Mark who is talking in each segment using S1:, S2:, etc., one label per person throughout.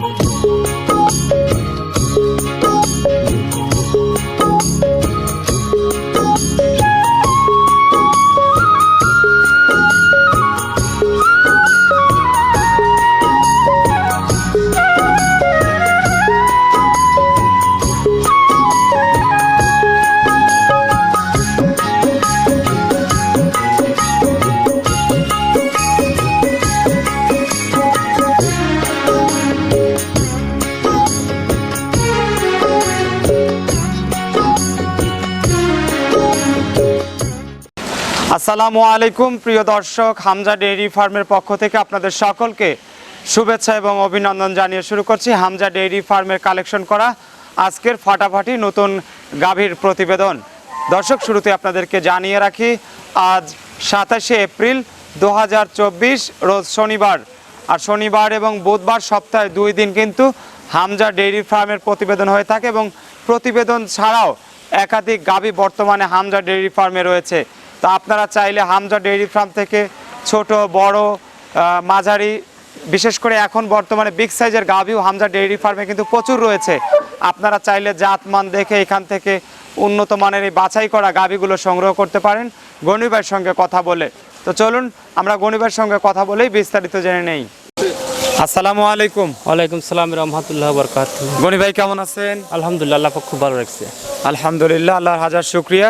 S1: Thank you. আসসালামু আলাইকুম, প্রিয় দর্শক, হামজা ডেইরি ফার্মের পক্ষ থেকে আপনাদের সকলকে শুভেচ্ছা এবং অভিনন্দন জানিয়ে শুরু করছি হামজা ডেইরি ফার্মের কালেকশন করা আজকের ফাটাফাটি নতুন গাভীর প্রতিবেদন। দর্শক, শুরুতে আপনাদেরকে জানিয়ে রাখি, আজ সাতাশে এপ্রিল দু হাজার চব্বিশ, রোজ শনিবার। আর শনিবার এবং বুধবার সপ্তাহে দুই দিন কিন্তু হামজা ডেইরি ফার্মের প্রতিবেদন হয়ে থাকে এবং প্রতিবেদন ছাড়াও একাধিক গাভী বর্তমানে হামজা ডেইরি ফার্মে রয়েছে। তা আপনারা চাইলে হামজা ডেইরি ফার্ম থেকে ছোট বড় মাঝারি বিশেষ করে এখন বর্তমানে বিগ সাইজের গাভিও হামজা ডেইরি ফার্মে কিন্তু প্রচুর রয়েছে। আপনারা চাইলে জাতমান দেখে এখান থেকে উন্নত মানের এই বাছাই করা গাভীগুলো সংগ্রহ করতে পারেন। গণিবার সঙ্গে কথা বলে। তো চলুন আমরা গণিবার সঙ্গে কথা বলেই বিস্তারিত জেনে নেই। আসসালামু আলাইকুম।
S2: ওয়ালাইকুম সালাম রহমতুল্লাহ বরকাত
S1: গনি ভাই কেমন আছেন?
S2: আলহামদুলিল্লাহ আল্লাহ খুব ভালো রাখছে।
S1: আলহামদুলিল্লাহ আল্লাহর হাজার শুক্রিয়া।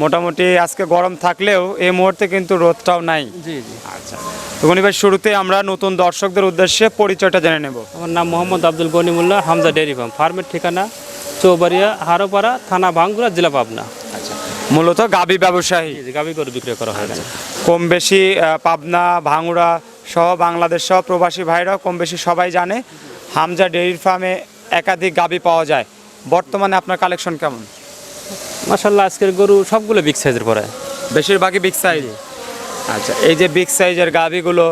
S1: মোটামুটি আজকে গরম থাকলেও এই মুহূর্তে কিন্তু রোদটাও নাই।
S2: জি জি।
S1: আচ্ছা। তো গনি ভাই শুরুতে আমরা নতুন দর্শকদের উদ্দেশ্যে পরিচয়টা জেনে নেব।
S2: আমার নাম মোহাম্মদ আব্দুল গনিমুল্লাহ হামজা ডেয়ারি ফার্ম। ফার্মের ঠিকানা চৌবাড়িয়া হারোপাড়া থানা ভাঙ্গুরা জেলা পাবনা।
S1: আচ্ছা। মূলত গাবি ব্যবসায়ী।
S2: গাভী গরু বিক্রয় করা হয় এখানে।
S1: কম বেশি পাবনা ভাঙুড়া সহ বাংলাদেশ সহ প্রবাসী ভাইরাও কম বেশি সবাই জানে। হামজা ডেইরি ফার্মে একাধিক গাবি পাওয়া যায়। বর্তমানে আপনার কালেকশন কেমন?
S2: মাশাল্লাহ আজকের গরু সবগুলো বিগ সাইজের পরে।
S1: বেশিরভাগই বিগ সাইজ আচ্ছা এই যে বিগ সাইজের গাবিগুলো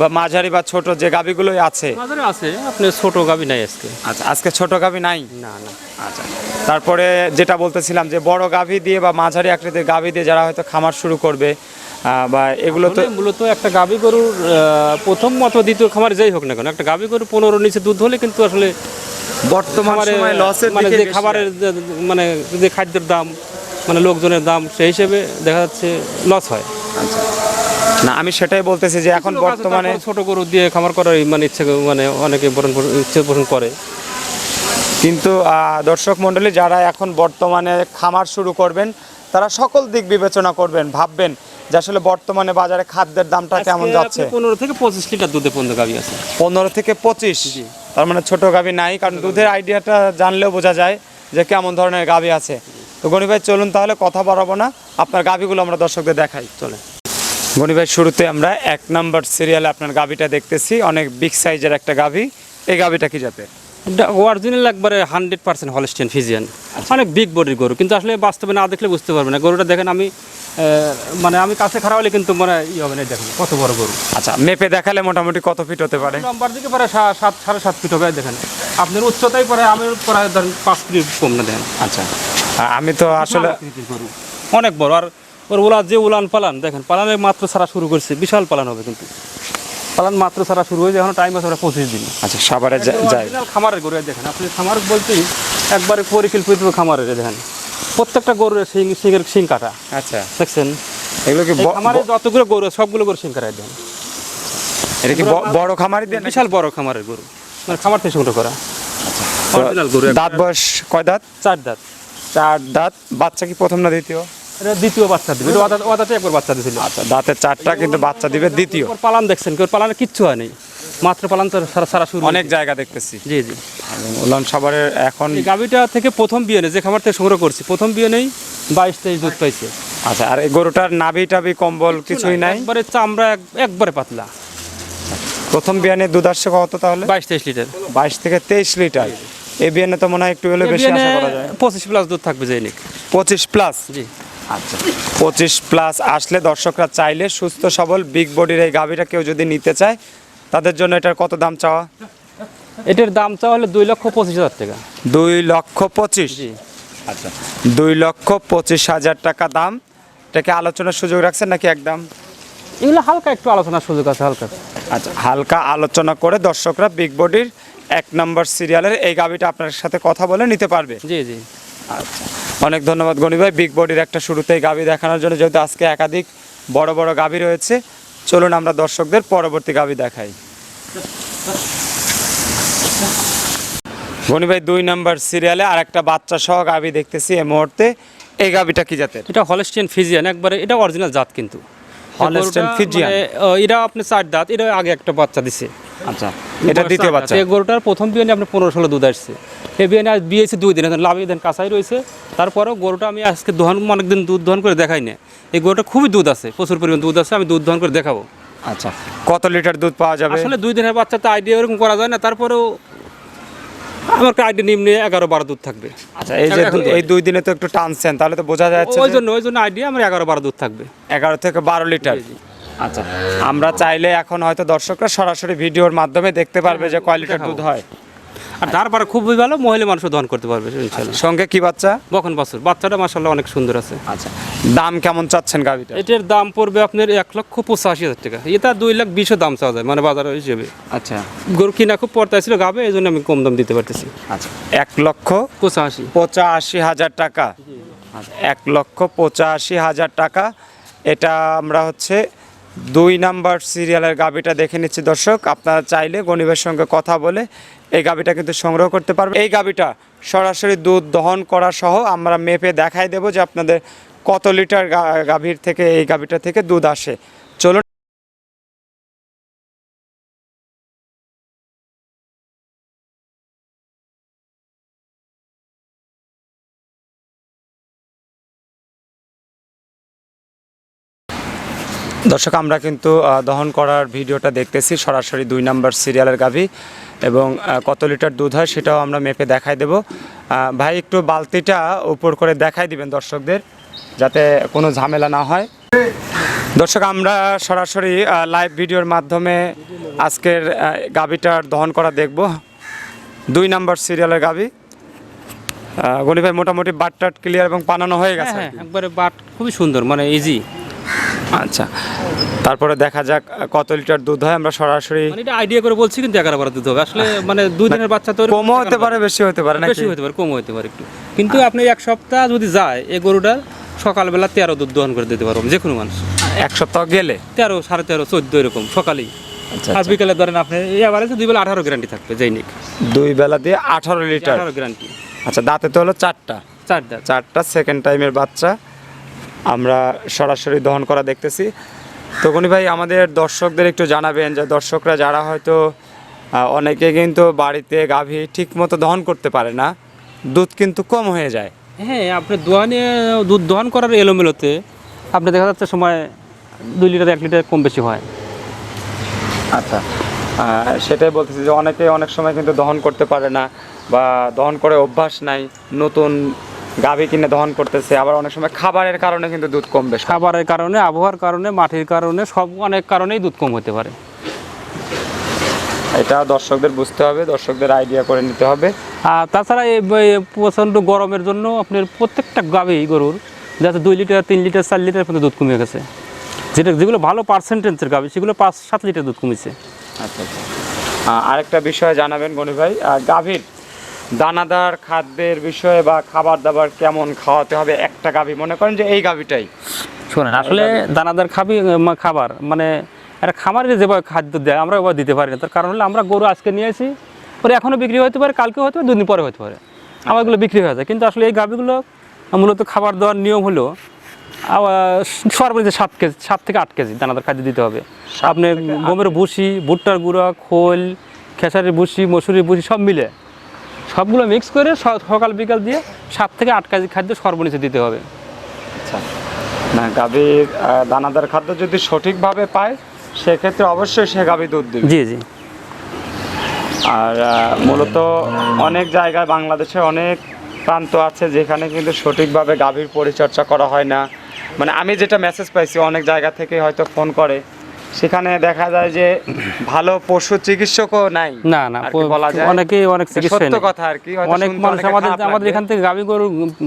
S1: বা মাঝারি বা ছোট যে গাবিগুলোই আছে।
S2: মাঝারে আছে আপনি ছোট গাভী নাই আজকে।
S1: আচ্ছা আজকে ছোট গাবি নাই?
S2: না না।
S1: আচ্ছা তারপরে যেটা বলতেছিলাম যে বড় গাভী দিয়ে বা মাঝারি আকৃতির গাভী দিয়ে যারা হয়তো খামার শুরু করবে বা এগুলো তো
S2: মূলত একটা গাভী গরুর প্রথম মতো দ্বিতীয় খামার যাই হোক না কেন একটা গাভী গরু পনেরো নিচে দুধ হলে কিন্তু আসলে
S1: বর্তমান সময় লসের
S2: মানে যে খাবারের মানে যে খাদ্যের দাম মানে লোকজনের দাম সেই হিসেবে দেখা যাচ্ছে লস হয়।
S1: আচ্ছা। না আমি সেটাই বলতেছি যে এখন বর্তমানে
S2: ছোট গরু দিয়ে খামার করার মানে ইচ্ছে মানে অনেকে বরণ ইচ্ছে পোষণ করে।
S1: কিন্তু আহ, দর্শক মণ্ডলী যারা এখন বর্তমানে খামার শুরু করবেন তারা সকল দিক বিবেচনা করবেন ভাববেন যে আসলে বর্তমানে বাজারে খাদ্যের দামটা কেমন যাচ্ছে।
S2: পনেরো থেকে পঁচিশ লিটার দুধে পর্যন্ত গাভী আছে।
S1: পনেরো থেকে পঁচিশ? তার মানে ছোট গাভী নাই কারণ দুধের আইডিয়াটা জানলেও বোঝা যায় যে কেমন ধরনের গাভী আছে। তো গণি ভাই চলুন তাহলে কথা বাড়াবো না আপনার গাভীগুলো আমরা দর্শকদের দেখাই।
S2: চলে
S1: গণি ভাই শুরুতে আমরা এক নাম্বার সিরিয়ালে আপনার গাভীটা দেখতেছি অনেক বিগ সাইজের একটা গাভী এই গাভীটা কি জাতের?
S2: অরিজিনাল একবারে হান্ড্রেড পার্সেন্ট হলস্টেন ফিজিয়ান অনেক বিগ বডির গরু। কিন্তু আসলে বাস্তবে না দেখলে বুঝতে পারবে না। গরুটা দেখেন আমি মানে আমি কাছে খারাপ হলে কিন্তু মানে ই হবে না। দেখেন কত বড় গরু।
S1: আচ্ছা মেপে দেখালে মোটামুটি কত ফিট হতে পারে?
S2: লম্বার দিকে পরে সাত সাড়ে সাত ফিট হবে দেখেন। আপনার উচ্চতাই পরে আমি প্রায় ধরেন পাঁচ ফিট কম না দেখেন।
S1: আচ্ছা। আমি তো আসলে
S2: গরু। অনেক বড়। আর ওর ওলা যে উলান পালান দেখেন পালানের মাত্র ছাড়া শুরু করছে। বিশাল পালান হবে কিন্তু। পালান মাত্র ছাড়া শুরু হয়েছে এখন টাইম আছে ওরা পঁচিশ দিন।
S1: আচ্ছা সাভারে যা- যাই
S2: Original খামারের গরু দেখেন আপনি খামার বলতেই একবারে পরিকল্পিত খামারের দেখেন। প্রত্যেকটা গরুর সিং সিংয়ের সিং কাটা।
S1: আচ্ছা।
S2: দেখছেন?
S1: এগুলো কি
S2: এই
S1: ব-
S2: খামারে যতগুলো গরু সবগুলো গরু সিং কাটা দেন
S1: এটা কি বড় খামারি দেন
S2: বিশাল বড় খামারের গরু। মানে খামার থেকে সংগ্রহ করা। অরিজিনাল
S1: দাঁত বয়স কয় দাঁত?
S2: চার দাঁত।
S1: চার দাঁত। বাচ্চা কি প্রথম না দ্বিতীয়?
S2: এটা দ্বিতীয় বাচ্চা দিবে। ওদাতে- একবার বাচ্চা দিয়েছিল
S1: আচ্ছা দাঁতের চারটা কিন্তু বাচ্চা দিবে দ্বিতীয়।
S2: পালান দেখছেন কেউ পালানে কিচ্ছু হয় নাই। মাত্র পালান তো সারা সারা শুরু
S1: অনেক জায়গা দেখতেছি।
S2: জি জি।
S1: উলান সাভারের এখন
S2: গাভিটা থেকে প্রথম বিয়ে নেই যে খামার থেকে সংগ্রহ করছি প্রথম বিয়ে নেই বাইশ তেইশ দুধ পাইছে।
S1: আচ্ছা আর এই গরুটার নাভি টাভি কম্বল কিছুই নাই
S2: একবারে চামড়া এক- একবারে পাতলা।
S1: প্রথম বিয়ানে দুধ আসছে কত তাহলে?
S2: বাইশ তেইশ লিটার।
S1: বাইশ থেকে তেইশ লিটার। এই বিয়ানে তো মনে হয় একটু হলে বেশি আশা করা যায়।
S2: পঁচিশ প্লাস দুধ থাকবে জৈনিক
S1: পঁচিশ প্লাস?
S2: জি।
S1: আচ্ছা। পঁচিশ প্লাস আসলে দর্শকরা চাইলে সুস্থ সবল বিগ বডির এই গাভীটা কেউ যদি নিতে চায় তাদের জন্য এটার কত দাম চাওয়া?
S2: এটার দাম চাওয়া হলে দুই লক্ষ পঁচিশ হাজার টাকা।
S1: দুই লক্ষ পঁচিশ? আচ্ছা। দুই লক্ষ পঁচিশ হাজার টাকা দাম। এটাকে আলোচনার সুযোগ রাখছেন নাকি একদম?
S2: এগুলো হালকা একটু আলোচনার সুযোগ আছে হালকা।
S1: আচ্ছা হালকা আলোচনা করে দর্শকরা বিগ বডির এক নম্বর সিরিয়ালের এই গাভিটা আপনার সাথে কথা বলে নিতে পারবে।
S2: জি জি।
S1: আচ্ছা। অনেক ধন্যবাদ গনি ভাই বিগ বডির একটা শুরুতেই গাভি দেখানোর জন্য যেহেতু আজকে একাধিক বড় বড় গাভি রয়েছে চলুন আমরা দর্শকদের পরবর্তী গাভি দেখাই। গনি ভাই দুই নম্বর সিরিয়ালে আর একটা বাচ্চা সহ গাভি দেখতেছি এই মুহূর্তে। এই গাভিটা কি জাতের?
S2: এটা হলস্টিয়ান ফিজিয়ান একবারে এটা অরিজিনাল জাত কিন্তু।
S1: Friesian?
S2: মানে, এটা আপনি চার দাঁত এটা আগে একটা বাচ্চা দিছে।
S1: আচ্ছা এটা দ্বিতীয় বাচ্চা।
S2: এই গরুটার প্রথম বিয়ানে আপনার পনেরো ষোলো দুধ আসছে। এই বিয়ানে আজ বিয়েছে দুই দিন এখন লাভি দেন কাঁচাই রয়েছে। তারপরেও গরুটা আমি আজকে দহন অনেকদিন দুধ দহন করে দেখাই না এই গরুটা খুবই দুধ আছে প্রচুর পরিমাণ দুধ আছে আমি দুধ দহন করে দেখাবো।
S1: আচ্ছা কত লিটার দুধ পাওয়া যাবে?
S2: আসলে দুই দিনের বাচ্চা তো আইডিয়া এরকম করা যায় না তারপরেও আমার আইডিয়া নিম্নে এগারো বারো দুধ থাকবে।
S1: আচ্ছা এই যে এই দুই দিনে তো একটু টানছেন তাহলে তো বোঝা যাচ্ছে
S2: ওই জন্য ওই জন্য আইডিয়া আমার এগারো বারো দুধ থাকবে।
S1: এগারো থেকে বারো লিটার। আচ্ছা আমরা চাইলে এখন হয়তো দর্শকরা সরাসরি ভিডিওর মাধ্যমে দেখতে পারবে যে কয় লিটার দুধ হয়।
S2: আর তারপরে খুবই ভালো মহিলা মানুষও দহন করতে পারবে ইনশাল্লাহ।
S1: সঙ্গে কি বাচ্চা?
S2: বখন বাছুর। বাচ্চাটা মাসাল্লাহ অনেক সুন্দর আছে।
S1: আচ্ছা দাম কেমন চাচ্ছেন গাভিটা
S2: এটার দাম পড়বে আপনার এক লক্ষ পঁচাশি হাজার টাকা। এটা দুই লাখ বিশও দাম চাওয়া যায় মানে বাজার হিসেবে।
S1: আচ্ছা।
S2: গরু কিনা খুব পড়তে ছিল গাবে এই জন্য আমি কম দাম দিতে পারতেছি।
S1: আচ্ছা এক লক্ষ
S2: পঁচাশি।
S1: পঁচাশি হাজার টাকা। আচ্ছা, এক লক্ষ পঁচাশি হাজার টাকা। এটা আমরা হচ্ছে দুই নাম্বার সিরিয়ালের গাভিটা দেখে নিচ্ছি দর্শক। আপনারা চাইলে গণিবের সঙ্গে কথা বলে এই গাভিটা কিন্তু সংগ্রহ করতে পারবেন। এই গাভিটা সরাসরি দুধ দহন করা সহ আমরা মেপে দেখাই দেব যে আপনাদের কত লিটার গাভীর থেকে এই গাভিটা থেকে দুধ আসে। দর্শক আমরা কিন্তু দহন করার ভিডিওটা দেখতেছি। সরাসরি দুই নাম্বার সিরিয়ালের গাভী এবং কত লিটার দুধ হয় সেটাও আমরা মেপে দেখাই দেব। ভাই একটু বালতিটা উপর করে দেখাই দিবেন দর্শকদের যাতে কোনো ঝামেলা না হয়। দর্শক আমরা সরাসরি লাইভ ভিডিওর মাধ্যমে আজকের গাভীটার দহন করা দেখব। দুই নাম্বার সিরিয়ালের গাভী। আহ, গনি ভাই মোটামুটি বাটটাট ক্লিয়ার এবং পানানো হয়ে গেছে
S2: হ্যাঁ একবারে বাট খুবই সুন্দর মানে ইজি
S1: আচ্ছা। তারপরে দেখা যাক কত লিটার দুধ হয় আমরা সরাসরি
S2: মানে এটা আইডিয়া করে বলছি কিন্তু এগারো বারো দুধ হবে। আসলে মানে দুই দিনের বাচ্চা তো
S1: কমও হতে পারে বেশি হতে পারে নাকি?
S2: বেশি হতে পারে কম হতে পারে একটু। কিন্তু আপনি এক সপ্তাহ যদি যায় এই গরুটার সকালবেলা তেরো দুধ দহন করে দিতে পারব যে কোনো মানুষ।
S1: এক সপ্তাহ গেলে?
S2: তেরো সাড়ে তেরো চোদ্দ এরকম সকালেই।
S1: আচ্ছা,
S2: আর বিকালে ধরেন আপনি এই আবার দুই বেলা আঠারো গ্যারান্টি থাকবে জৈনিক
S1: দুই বেলা দিয়ে আঠারো লিটার?
S2: আঠারো গ্যারান্টি
S1: আচ্ছা দাঁতে তো হলো চারটা।
S2: চারটা
S1: চারটা সেকেন্ড টাইমের বাচ্চা। আমরা সরাসরি দহন করা দেখতেছি। তো গনি ভাই আমাদের দর্শকদের একটু জানাবেন যে দর্শকরা যারা হয়তো অনেকে কিন্তু বাড়িতে গাভী ঠিক মতো দহন করতে পারে না দুধ কিন্তু কম হয়ে যায়।
S2: হ্যাঁ আপনি দোয়ানে দুধ দহন করার এলোমেলোতে আপনি দেখা যাচ্ছে সময় দুই লিটার এক লিটার কম বেশি হয়।
S1: আচ্ছা সেটাই বলতেছি যে অনেকে অনেক সময় কিন্তু দহন করতে পারে না বা দহন করে অভ্যাস নাই নতুন গাভী কিনে দহন করতেছে আবার অনেক সময় খাবারের কারণে কিন্তু দুধ কমবে
S2: খাবারের কারণে আবহাওয়ার কারণে মাটির কারণে সব অনেক কারণেই দুধ কম হতে পারে।
S1: এটা দর্শকদের বুঝতে হবে দর্শকদের আইডিয়া করে নিতে হবে।
S2: আর তাছাড়া এই প্রচণ্ড গরমের জন্য আপনার প্রত্যেকটা গাভী গরুর যাতে দুই লিটার তিন লিটার চার লিটার পর্যন্ত দুধ কমে গেছে। যেটা যেগুলো ভালো পার্সেন্টেজের গাভী সেগুলো পাঁচ সাত লিটার দুধ কমেছে।
S1: আচ্ছা আচ্ছা। আরেকটা বিষয় জানাবেন গনি ভাই। গাভীর দানাদার খাদ্যের বিষয়ে বা খাবার দাবার কেমন খাওয়াতে হবে একটা গাভী? মনে করেন যে এই গাভীটাই।
S2: শোনেন আসলে দানাদার খাবি খাবার মানে একটা খামারে যেভাবে খাদ্য দেয় আমরা ওভাবে দিতে পারি না। তার কারণ হলো আমরা গরু আজকে নিয়ে আসি পরে এখনও বিক্রি হতে পারে কালকে হতে পারে দুদিন পরে হতে পারে। আমার এগুলো বিক্রি হয়ে যায়। কিন্তু আসলে এই গাভীগুলো মূলত খাবার দেওয়ার নিয়ম হলো সর্বোচ্চ সাত কেজি সাত থেকে আট কেজি দানাদার খাদ্য দিতে হবে। আপনি গমের ভুসি ভুট্টার গুঁড়া খোল খেসারির ভুসি মসুরির ভুসি সব মিলে। সবগুলো মিক্স করে সকাল বিকাল দিয়ে সাত থেকে আট কেজি খাদ্য সর্বনিচে দিতে হবে।
S1: আচ্ছা। না গাভীর দানাদার খাদ্য যদি সঠিকভাবে পায় সেক্ষেত্রে অবশ্যই সে গাভী দুধ দেবে।
S2: জি জি।
S1: আর মূলত অনেক জায়গায় বাংলাদেশে অনেক প্রান্ত আছে যেখানে কিন্তু সঠিকভাবে গাভীর পরিচর্যা করা হয় না। মানে আমি যেটা মেসেজ পাইছি অনেক জায়গা থেকে হয়তো ফোন করে সেখানে দেখা যায় যে ভালো পশু চিকিৎসকও নাই।
S2: না না
S1: বলা যায়।
S2: অনেকেই অনেক চিকিৎসা
S1: সত্য কথা আর কি
S2: অনেক মানুষ আমাদের আমাদের এখান থেকে গরু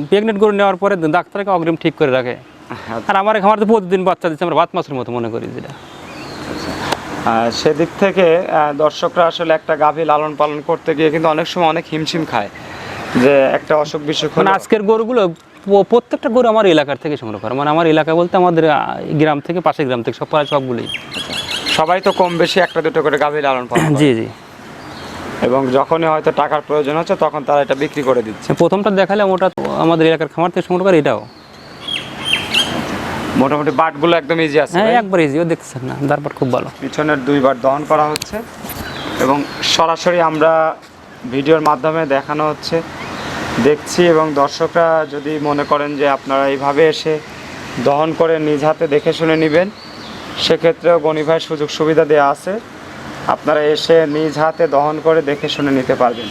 S2: প্রেগনেন্ট গরু নেওয়ার পরে ডাক্তারকে অগ্রিম ঠিক করে রাখে। আর আমার খামার তো প্রতিদিন বাচ্চা দিচ্ছে আমরা ভাত মাছের মতো মনে করি যেটা।
S1: সেদিক থেকে দর্শকরা আসলে একটা গাভী লালন পালন করতে গিয়ে কিন্তু অনেক সময় অনেক হিমশিম খায়। যে একটা অসুখ বিসুখ
S2: মানে আজকের গরুগুলো প্রত্যেকটা গরু আমার এলাকার থেকে সংগ্রহ করে। মানে আমার এলাকা বলতে আমাদের গ্রাম থেকে পাশের গ্রাম থেকে সব প্রায় সবগুলোই।
S1: সবাই তো কম বেশি একটা দুটো করে গাভী লালন পালন
S2: জি জি।
S1: এবং যখনই হয়তো টাকার প্রয়োজন হচ্ছে তখন তারা এটা বিক্রি করে দিচ্ছে।
S2: প্রথমটা দেখালাম ওটা আমাদের এলাকার খামার থেকে সংগ্রহ করে এটাও।
S1: মোটামুটি বাটগুলো একদম ইজি আছে
S2: হ্যাঁ একবার ইজিও দেখছেন না তারপর খুব ভালো।
S1: পিছনের দুইবার দহন করা হচ্ছে। এবং সরাসরি আমরা ভিডিওর মাধ্যমে দেখানো হচ্ছে। দেখছি এবং দর্শকরা যদি মনে করেন যে আপনারা এইভাবে এসে দহন করে নিজ হাতে দেখে শুনে নেবেন সেক্ষেত্রেও গণিভাইয়ের সুযোগ সুবিধা দেওয়া আছে। আপনারা এসে নিজ হাতে দহন করে দেখে শুনে নিতে পারবেন।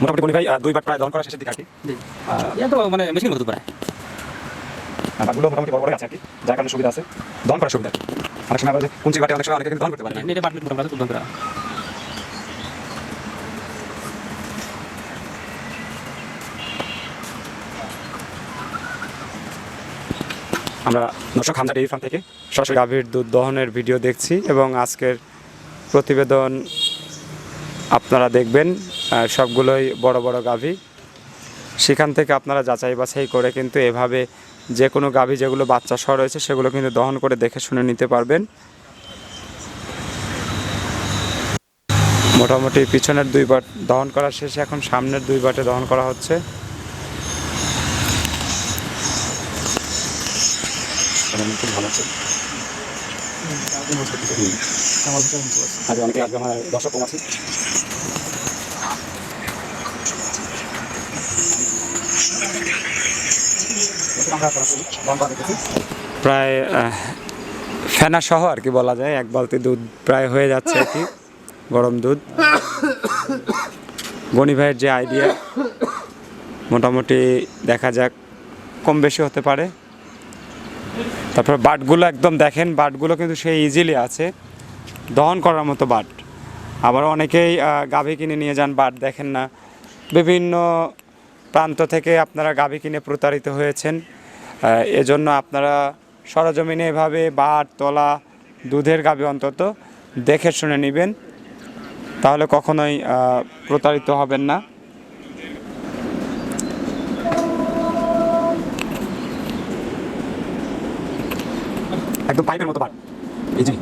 S3: মোটামুটি বলি ভাই আহ, দুইবার প্রায় দহন করা শেষের দিকে আর কি
S2: মানে মেশিন করতে পারে
S3: আর বাটগুলো মোটামুটি বড় বড় আছে আর কি যার কারণে সুবিধা আছে দহন করার সুবিধা। অনেক সময় কুঞ্চি বাটে অনেক সময় অনেকে দহন করতে পারে না।
S2: এটা মোটামুটি তুলতে পারে
S3: আমরা দর্শক হামজা ডেইরি ফার্ম থেকে সরাসরি
S1: গাভীর দুধ দহনের ভিডিও দেখছি এবং আজকের প্রতিবেদন আপনারা দেখবেন সবগুলোই বড় বড় গাভী। সেখান থেকে আপনারা যাচাই বাছাই করে কিন্তু এভাবে যে কোনো গাভী যেগুলো বাচ্চা সহ রয়েছে সেগুলো কিন্তু দহন করে দেখে শুনে নিতে পারবেন। মোটামুটি পিছনের দুই বাট দহন করা শেষে এখন সামনের দুই বাটে দহন করা হচ্ছে।
S3: খুব ভালো আছে। অনেকে আমার দর্শক কম।
S1: প্রায় ফেনা সহ আর কি বলা যায় এক বালতি দুধ প্রায় হয়ে যাচ্ছে আর কি গরম দুধ। গনি ভাইয়ের যে আইডিয়া মোটামুটি দেখা যাক কম বেশি হতে পারে। তারপর বাটগুলো একদম দেখেন, বাটগুলো কিন্তু সেই ইজিলি আছে। দহন করার মতো বাট। আবার অনেকেই গাভী কিনে নিয়ে যান, বাট দেখেন না। বিভিন্ন প্রান্ত থেকে আপনারা গাভী কিনে প্রতারিত হয়েছেন। এজন্য আপনারা সরজমিনে এভাবে বাট, তলা, দুধের গাভী অন্তত দেখে শুনে নেবেন। তাহলে কখনোই প্রতারিত হবেন না।
S3: একদম পাইপের মতো পাট এই যে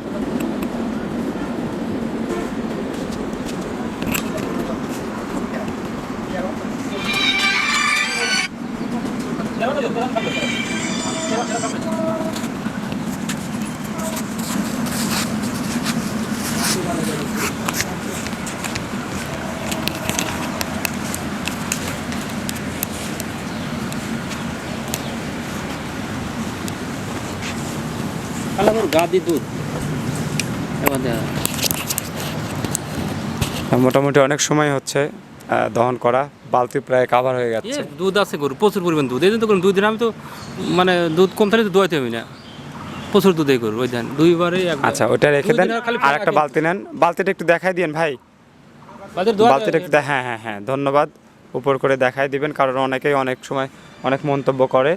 S2: দুধ।
S1: মোটামুটি অনেক সময় হচ্ছে দহন করা বালতি প্রায় কাভার হয়ে গেছে
S2: দুধ আছে গরু প্রচুর পরিমাণ দুধ। এই জন্য তো দুই দিন আমি তো মানে দুধ কম থাকলে তো দোয়াইতে হবে না। প্রচুর দুধ এই গরু ওই ধান দুইবারে
S1: আচ্ছা ওটা রেখে দেন
S2: আর
S1: একটা বালতি নেন। বালতিটা একটু দেখাই দিন ভাই। বালতিটা একটু হ্যাঁ হ্যাঁ হ্যাঁ ধন্যবাদ। উপর করে দেখাই দিবেন কারণ অনেকেই অনেক সময় অনেক মন্তব্য করে।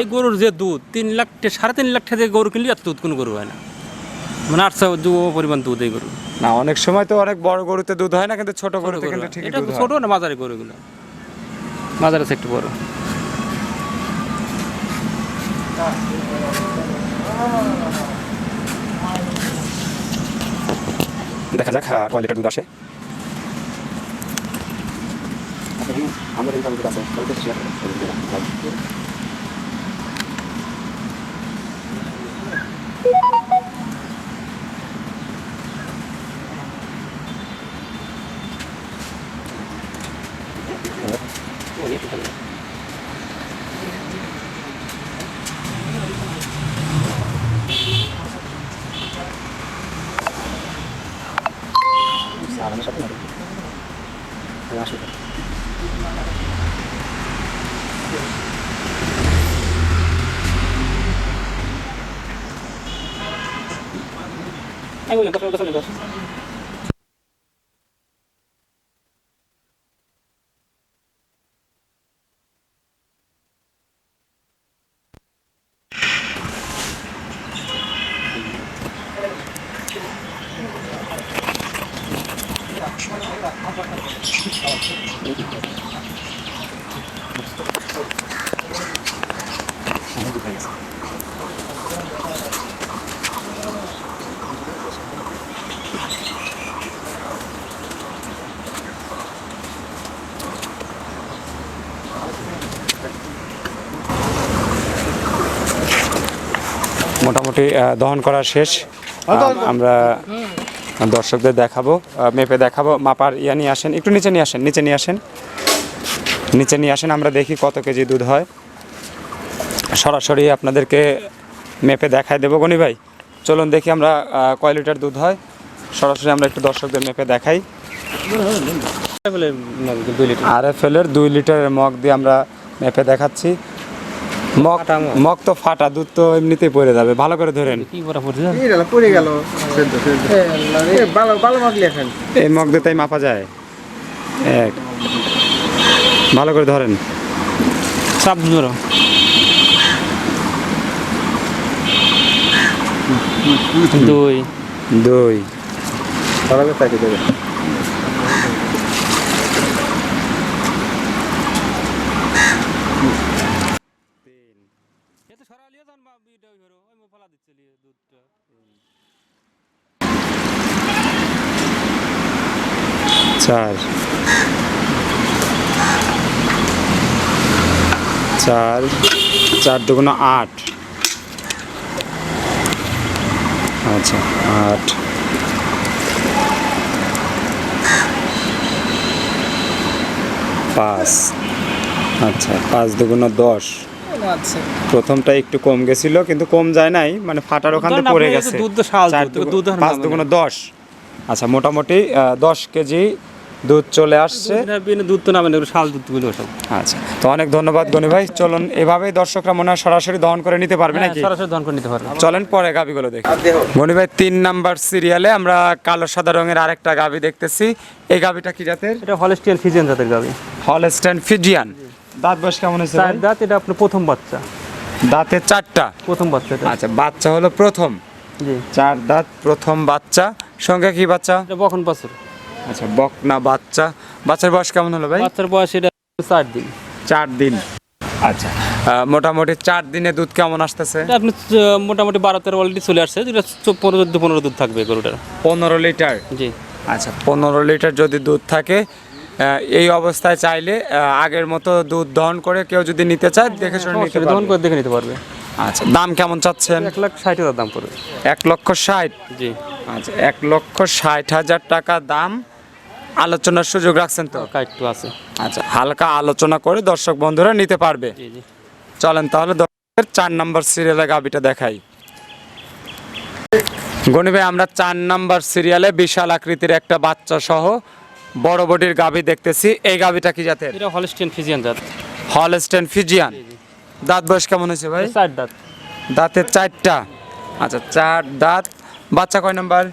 S2: এই গরুর যে দুধ তিন লাখ সাড়ে তিন লাখ থেকে গরু কিনলে এত দুধ কোনো গরু হয় না। মানে আটশো পরিমাণ দুধ এই গরু।
S1: না অনেক সময় তো অনেক বড় গরুতে দুধ হয় না কিন্তু ছোট
S2: গরু ছোট না মাঝারি গরুগুলো? মাঝারি একটু বড়।
S3: দেখা যাক কয় দুধ আসে। আমাদের
S2: আমি বলি কথা কথা নেই
S1: মোটামুটি দহন করা শেষ। আমরা দর্শকদের দেখাবো মেপে দেখাবো মাপার ইয়া নিয়ে আসেন একটু নিচে নিয়ে আসেন নিচে নিয়ে আসেন। নিচে নিয়ে আসেন আমরা দেখি কত কেজি দুধ হয়। সরাসরি আপনাদেরকে মেপে দেখায় দেবো। গনি ভাই চলুন দেখি আমরা কয় লিটার দুধ হয়। সরাসরি আমরা একটু দর্শকদের মেপে দেখাই।
S2: দুই লিটার।
S1: আর এফ এলের দুই লিটারের মগ দিয়ে আমরা মেপে দেখাচ্ছি। Mug
S2: mug.
S1: তো ফাটা দুধ তো এমনিতেই পড়ে যাবে। ভালো করে ধরেন।
S2: কি পড়ছে
S4: এই পড়ে গেল। ভালো ভালো
S1: মগ দিয়ে তাই মাপা যায়। এক। ভালো করে ধরেন।
S2: চাপ ধরো। দুই।
S1: দুই।
S4: ভালো তাকে দেবে।
S1: চার। চার। চার দুগুণ আট। আচ্ছা আট। পাঁচ। আচ্ছা পাঁচ দুগুণ দশ।
S4: আচ্ছা
S1: প্রথমটা একটু কম গেছিল কিন্তু কম যায় নাই মানে ফাটার ওখান থেকে পড়ে গেছে। পাঁচ দুগুণ দশ। আচ্ছা মোটামুটি দশ কেজি দুধ চলে আসছে।
S2: দুধ তো নামে না শাল দুধ সব।
S1: আচ্ছা তো অনেক ধন্যবাদ গনি ভাই। চলুন এভাবেই দর্শকরা মনে হয় সরাসরি দহন করে নিতে পারবে নাকি?
S2: হ্যাঁ, সরাসরি দহন করে নিতে পারবে।
S1: চলেন পরে গাবিগুলো দেখি। গনি ভাই তিন নাম্বার সিরিয়ালে আমরা কালো সাদা রঙের আরেকটা গাবি দেখতেছি। এই গাবিটা কি জাতের?
S2: এটা হলস্টিয়ান ফিজিয়ান জাতের গাবি।
S1: Holstein Friesian. দাঁত বয়স কেমন হয়েছে
S2: দাঁত এটা আপনার প্রথম বাচ্চা।
S1: দাঁতে চারটা?
S2: প্রথম বাচ্চা
S1: আচ্ছা বাচ্চা হলো প্রথম। চার দাঁত প্রথম বাচ্চা। সঙ্গে কি বাচ্চা?
S2: এটা বখন বছর
S1: আচ্ছা বকনা বাচ্চা? বাচ্চার বয়স কেমন হলো ভাই?
S2: বাচ্চার বয়স এটা চার দিন।
S1: চার দিন। আচ্ছা মোটামুটি চার দিনে দুধ কেমন আসতেছে?
S2: আপনি মোটামুটি বারো তেরো অলরেডি চলে আসছে যেটা পনেরো চোদ্দ পনেরো দুধ থাকবে গরুটার।
S1: পনেরো লিটার?
S2: জি।
S1: আচ্ছা পনেরো লিটার যদি দুধ থাকে এই অবস্থায় চাইলে আগের মতো দুধ দহন করে কেউ যদি নিতে চায় দেখে শুনে নিতে
S2: দহন করে দেখে নিতে পারবে।
S1: আচ্ছা দাম কেমন চাচ্ছেন?
S2: এক লাখ ষাট হাজার দাম পড়বে।
S1: এক লক্ষ ষাট?
S2: জি।
S1: আচ্ছা এক লক্ষ ষাট হাজার টাকা দাম। আলোচনার সুযোগ রাখছেন তো?
S2: একটু আছে।
S1: আচ্ছা হালকা আলোচনা করে দর্শক বন্ধুরা নিতে পারবে। চলেন তাহলে দর্শকের চার নাম্বার সিরিয়ালে গাবিটা দেখাই। গণি ভাই আমরা চার নাম্বার সিরিয়ালে বিশাল আকৃতির একটা বাচ্চা সহ বড় বডির গাভি দেখতেছি। এই গাভিটা কি জাতের?
S2: এটা হলস্টিয়ান ফিজিয়ান জাত।
S1: হলস্টেন ফিজিয়ান দাঁত বয়স কেমন হয়েছে ভাই?
S2: চার দাঁত।
S1: দাঁতের চারটা। আচ্ছা চার দাঁত। বাচ্চা কয় নাম্বার?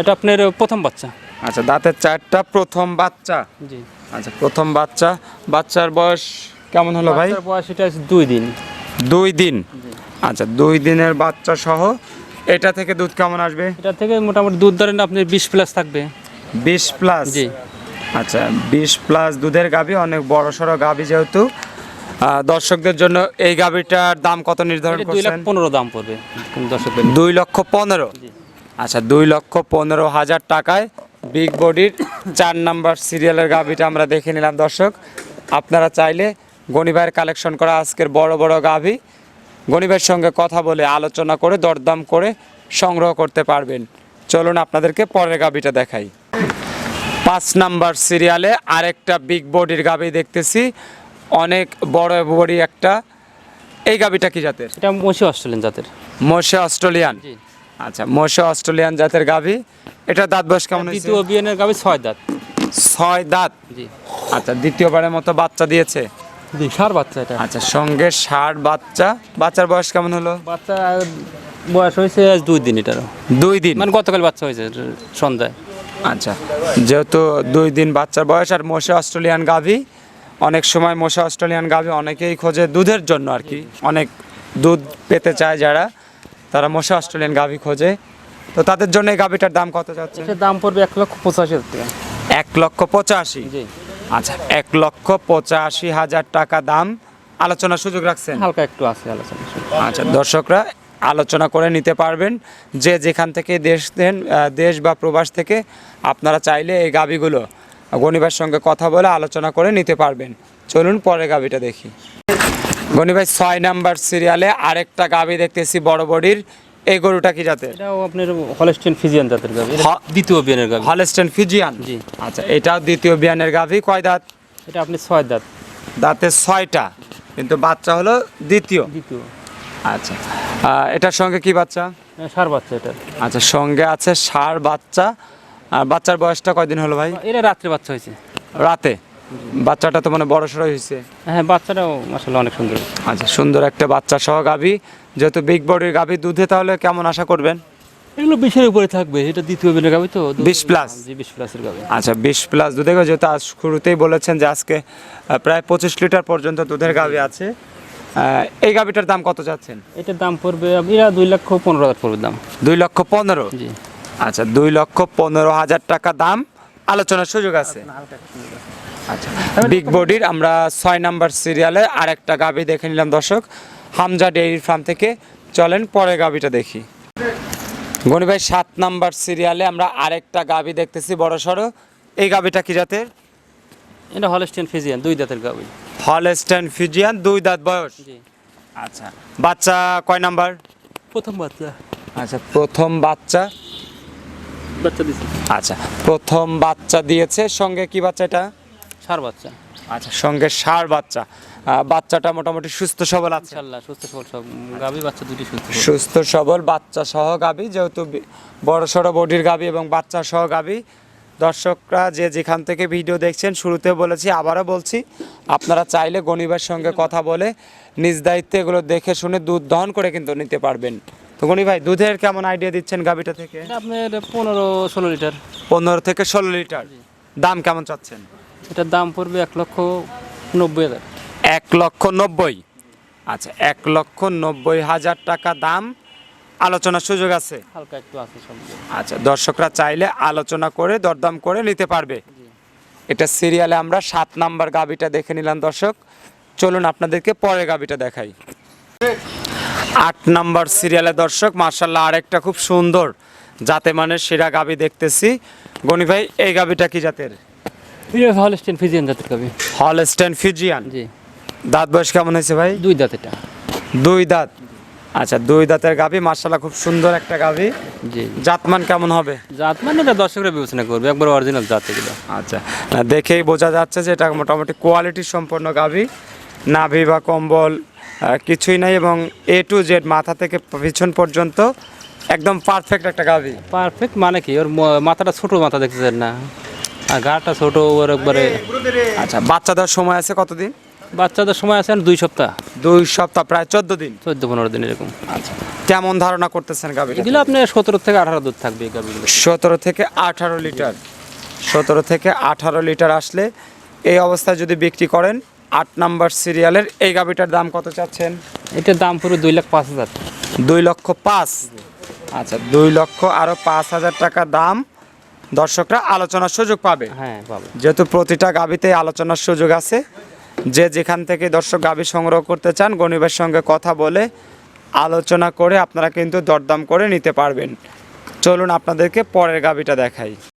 S2: এটা আপনার প্রথম বাচ্চা।
S1: আচ্ছা দাঁতের চারটা প্রথম বাচ্চা?
S2: জি।
S1: আচ্ছা প্রথম বাচ্চা বাচ্চার বয়স কেমন হলো ভাই?
S2: বয়স এটা দুই দিন।
S1: দুই দিন? আচ্ছা দুই দিনের বাচ্চা সহ এটা থেকে দুধ কেমন আসবে?
S2: এটা থেকে মোটামুটি দুধ ধরেন আপনি বিশ প্লাস থাকবে।
S1: বিশ প্লাস?
S2: জি।
S1: আচ্ছা বিশ প্লাস দুধের গাভি অনেক বড় সড়ো গাভি যেহেতু। দর্শকদের জন্য এই গাভিটার দাম কত নির্ধারণ
S2: এটা দুই লাখ পনেরো দাম পড়বে দর্শকদের।
S1: দুই লক্ষ পনেরো? আচ্ছা দুই লক্ষ পনেরো হাজার টাকায় বিগ বডির চার নাম্বার সিরিয়ালের গাভিটা আমরা দেখে নিলাম দর্শক। আপনারা চাইলে গণিভাইয়ের কালেকশন করা আজকের বড় বড় গাভী। গণিবের সঙ্গে কথা বলে আলোচনা করে দরদাম করে সংগ্রহ করতে পারবেন। চলুন আপনাদেরকে পরের গাভীটা দেখাই। পাঁচ নাম্বার সিরিয়ালে আরেকটা বিগ বডির গাভী দেখতেছি। অনেক বড় বডি একটা। এই গাভীটা কি জাতের?
S2: এটা মশি অস্ট্রেলিয়ান জাতের।
S1: মোশে অস্ট্রেলিয়ান। আচ্ছা মোশে অস্ট্রেলিয়ান জাতের গাভী। এটা দাঁত বয়স কেমন
S2: দ্বিতীয় বিয়ানের গাবি ছয় দাঁত।
S1: ছয় দাঁত?
S2: জি।
S1: আচ্ছা দ্বিতীয়বারের মতো বাচ্চা দিয়েছে?
S2: জি সার বাচ্চা এটা।
S1: আচ্ছা সঙ্গে ষাট বাচ্চা। বাচ্চার বয়স কেমন হলো?
S2: বাচ্চা বয়স হয়েছে আজ দুই দিন এটারও।
S1: দুই দিন?
S2: মানে গতকাল বাচ্চা হয়েছে সন্ধ্যায়।
S1: আচ্ছা যেহেতু দুই দিন বাচ্চার বয়স আর মোশে অস্ট্রেলিয়ান গাভী অনেক সময় মোশে অস্ট্রেলিয়ান গাভী অনেকেই খোঁজে দুধের জন্য আর কি। অনেক দুধ পেতে চায় যারা। তারা মশা অস্ট্রেলিয়ান গাভী খোঁজে। তো তাদের জন্য এই গাভীটার দাম কত যাচ্ছে?
S2: এটার দাম পড়বে এক লক্ষ পঁচাশি হাজার টাকা।
S1: এক লক্ষ পঁচাশি?
S2: জি।
S1: আচ্ছা এক লক্ষ পঁচাশি হাজার টাকা দাম। আলোচনার সুযোগ রাখছেন?
S2: হালকা একটু আছে আলোচনা
S1: আচ্ছা দর্শকরা আলোচনা করে নিতে পারবেন যে যেখান থেকে দেশ দেন দেশ বা প্রবাস থেকে আপনারা চাইলে এই গাবিগুলো গণিবার সঙ্গে কথা বলে আলোচনা করে নিতে পারবেন। চলুন পরে গাবিটা দেখি। গণি ভাই ছয় নাম্বার সিরিয়ালে আরেকটা গাবি দেখতেছি বড় বডির। এই গরুটা কি জাতের?
S2: এটাও আপনার হলস্টেন ফিজিয়ান জাতের গাবি। দ্বিতীয় বিয়ানের গাবি।
S1: হলস্টেন ফিজিয়ান
S2: জি।
S1: আচ্ছা এটাও দ্বিতীয় বিয়ানের গাভি কয় দাঁত?
S2: এটা আপনি ছয় দাঁত।
S1: দাঁতে ছয়টা কিন্তু বাচ্চা হলো দ্বিতীয়।
S2: দ্বিতীয়।
S1: আচ্ছা আহ, এটার সঙ্গে কি বাচ্চা?
S2: সার বাচ্চা এটা।
S1: আচ্ছা সঙ্গে আছে ষাঁড় বাচ্চা। আর বাচ্চার বয়সটা কয়দিন হলো ভাই?
S2: এটা রাত্রে বাচ্চা হয়েছে।
S1: রাতে? বাচ্চাটা তো মানে বড় সড়ো হয়েছে
S2: হ্যাঁ বাচ্চাটাও আসলে অনেক সুন্দর।
S1: আচ্ছা সুন্দর একটা বাচ্চা সহ গাভী। যেহেতু বিগ বডির গাভী দুধে তাহলে কেমন আশা করবেন?
S2: এগুলো বিশের উপরে থাকবে এটা দ্বিতীয় বিয়ানের গাবি তো
S1: বিশ প্লাস
S2: জি বিশ প্লাসের গাবি
S1: আচ্ছা বিশ প্লাস দুধে যেহেতু আজ শুরুতেই বলেছেন যে আজকে প্রায় পঁচিশ লিটার পর্যন্ত দুধের গাভী আছে। এই গাভীটার দাম কত চাচ্ছেন
S2: এটার দাম পড়বে এরা দুই লক্ষ পনেরো হাজার পড়বে দাম।
S1: দুই লক্ষ পনেরো?
S2: জি।
S1: আচ্ছা দুই লক্ষ পনেরো হাজার টাকা দাম। আলোচনার সুযোগ আছে। বিগ বডির আমরা ছয় নাম্বার সিরিয়ালে আরেকটা গাভী দেখে নিলাম দর্শক। হামজা ডেইরি ফার্ম থেকে চলেন পরে গাভীটা দেখি। গনি ভাই সাত নাম্বার সিরিয়ালে আমরা আরেকটা গাভী দেখতেছি বড় সড়ো। এই গাভীটা কি জাতের?
S2: এটা হলস্টেন ফিজিয়ান দুই দাঁতের গাবি
S1: হলস্টেন ফিজিয়ান দুই দাঁত বয়স। আচ্ছা। বাচ্চা কয় নাম্বার?
S2: প্রথম বাচ্চা।
S1: আচ্ছা প্রথম বাচ্চা?
S2: বাচ্চা দিচ্ছে
S1: আচ্ছা প্রথম বাচ্চা দিয়েছে। সঙ্গে কি বাচ্চা এটা?
S2: সার বাচ্চা।
S1: আচ্ছা সঙ্গে ষাঁড় বাচ্চা। বাচ্চাটা মোটামুটি সুস্থ সবল আছে?
S2: ইনশাল্লাহ সুস্থ সবল সব গাবি বাচ্চা দুটি সুস্থ
S1: সুস্থ সবল বাচ্চা সহ গাবি যেহেতু বড় সড়ো বডির গাবি এবং বাচ্চা সহ গাবি দর্শকরা যে যেখান থেকে ভিডিও দেখছেন শুরুতে বলেছি আবারও বলছি আপনারা চাইলে গণিবার সঙ্গে কথা বলে নিজ দায়িত্বে এগুলো দেখে শুনে দুধ দহন করে কিন্তু নিতে পারবেন। তো গণি ভাই দুধের কেমন আইডিয়া দিচ্ছেন গাবিটা থেকে?
S2: আপনার পনেরো ষোলো লিটার।
S1: পনেরো থেকে ষোলো লিটার। দাম কেমন চাচ্ছেন?
S2: এটার দাম পড়বে এক লক্ষ নব্বই হাজার।
S1: এক লক্ষ নব্বই। আচ্ছা এক লক্ষ নব্বই হাজার টাকা দাম। আলোচনার সুযোগ আছে?
S2: হালকা একটু আছে
S1: আচ্ছা দর্শকরা চাইলে আলোচনা করে দরদাম করে নিতে পারবে। এটা সিরিয়ালে আমরা সাত নাম্বার গাবিটা দেখে নিলাম দর্শক। চলুন আপনাদেরকে পরের গাবিটা দেখাই। আট নাম্বার সিরিয়ালে দর্শক মার্শাল্লাহ আরেকটা খুব সুন্দর জাতে মানে সেরা গাবি দেখতেছি। গনি ভাই এই গাবিটা কি জাতের?
S2: এটা হলস্টেন ফিজিয়ান জাতের গাবি
S1: হলস্টেন ফিজিয়ান?
S2: জি।
S1: দাঁত বয়স কেমন হয়েছে ভাই?
S2: দুই দাঁত এটা।
S1: দুই দাঁত? আচ্ছা দুই দাঁতের গাভি মার্শাল্লাহ খুব সুন্দর একটা গাভি
S2: জি।
S1: জাতমান কেমন হবে?
S2: জাত মানে এটা দর্শকরা বিবেচনা করবে একবার অরিজিনাল জাত এগুলো।
S1: আচ্ছা না, দেখেই বোঝা যাচ্ছে যে এটা মোটামুটি কোয়ালিটি সম্পন্ন গাভি নাভি বা কম্বল কিছুই নাই এবং এ টু জেড মাথা থেকে পিছন পর্যন্ত একদম পারফেক্ট একটা গাভি
S2: পারফেক্ট মানে কি? ওর মাথাটা ছোট মাথা দেখতেছেন না? আর গাটা ছোট ওর একবারে
S1: আচ্ছা বাচ্চা দেওয়ার সময় আছে কতদিন?
S2: বাচ্চাদের সময় আছে দুই সপ্তাহ।
S1: দুই সপ্তাহ প্রায় চোদ্দ দিন?
S2: চোদ্দ পনেরো দিন এরকম।
S1: আচ্ছা কেমন ধারণা করতেছেন গাভি
S2: এগুলো আপনার সতেরো থেকে আঠারো দুধ থাকবে গাভিগুলো।
S1: সতেরো থেকে আঠারো লিটার। সতেরো থেকে আঠারো লিটার আসলে এই অবস্থায় যদি বিক্রি করেন আট নাম্বার সিরিয়ালের এই গাভিটার দাম কত চাচ্ছেন?
S2: এটার দাম পুরো দুই লাখ পাঁচ হাজার।
S1: দুই লক্ষ পাঁচ। আচ্ছা দুই লক্ষ আরও পাঁচ হাজার টাকা দাম। দর্শকরা আলোচনার সুযোগ পাবে।
S2: হ্যাঁ পাবে।
S1: যেহেতু প্রতিটা গাবিতে আলোচনার সুযোগ আছে যে যেখান থেকে দর্শক গাবি সংগ্রহ করতে চান গণিবের সঙ্গে কথা বলে আলোচনা করে আপনারা কিন্তু দরদাম করে নিতে পারবেন। চলুন আপনাদেরকে পরের গাবিটা দেখাই।